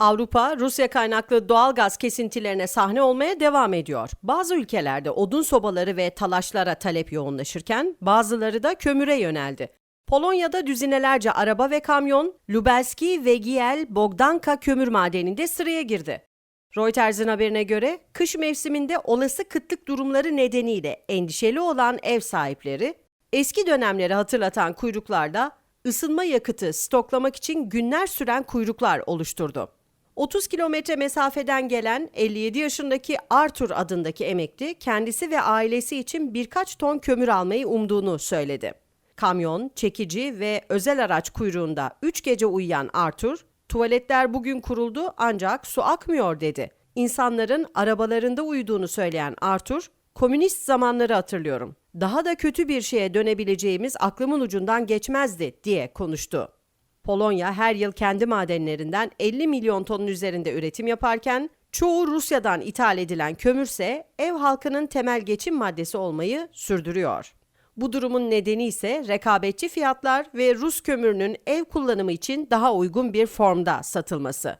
Avrupa, Rusya kaynaklı doğal gaz kesintilerine sahne olmaya devam ediyor. Bazı ülkelerde odun sobaları ve talaşlara talep yoğunlaşırken bazıları da kömüre yöneldi. Polonya'da düzinelerce araba ve kamyon Lubelski ve Giel Bogdanka kömür madeninde sıraya girdi. Reuters'ın haberine göre kış mevsiminde olası kıtlık durumları nedeniyle endişeli olan ev sahipleri eski dönemleri hatırlatan kuyruklarda ısınma yakıtı stoklamak için günler süren kuyruklar oluşturdu. 30 kilometre mesafeden gelen 57 yaşındaki Arthur adındaki emekli kendisi ve ailesi için birkaç ton kömür almayı umduğunu söyledi. Kamyon, çekici ve özel araç kuyruğunda 3 gece uyuyan Arthur, tuvaletler bugün kuruldu ancak su akmıyor dedi. İnsanların arabalarında uyuduğunu söyleyen Arthur, komünist zamanları hatırlıyorum. Daha da kötü bir şeye dönebileceğimiz aklımın ucundan geçmezdi diye konuştu. Polonya her yıl kendi madenlerinden 50 milyon tonun üzerinde üretim yaparken çoğu Rusya'dan ithal edilen kömürse ev halkının temel geçim maddesi olmayı sürdürüyor. Bu durumun nedeni ise rekabetçi fiyatlar ve Rus kömürünün ev kullanımı için daha uygun bir formda satılması.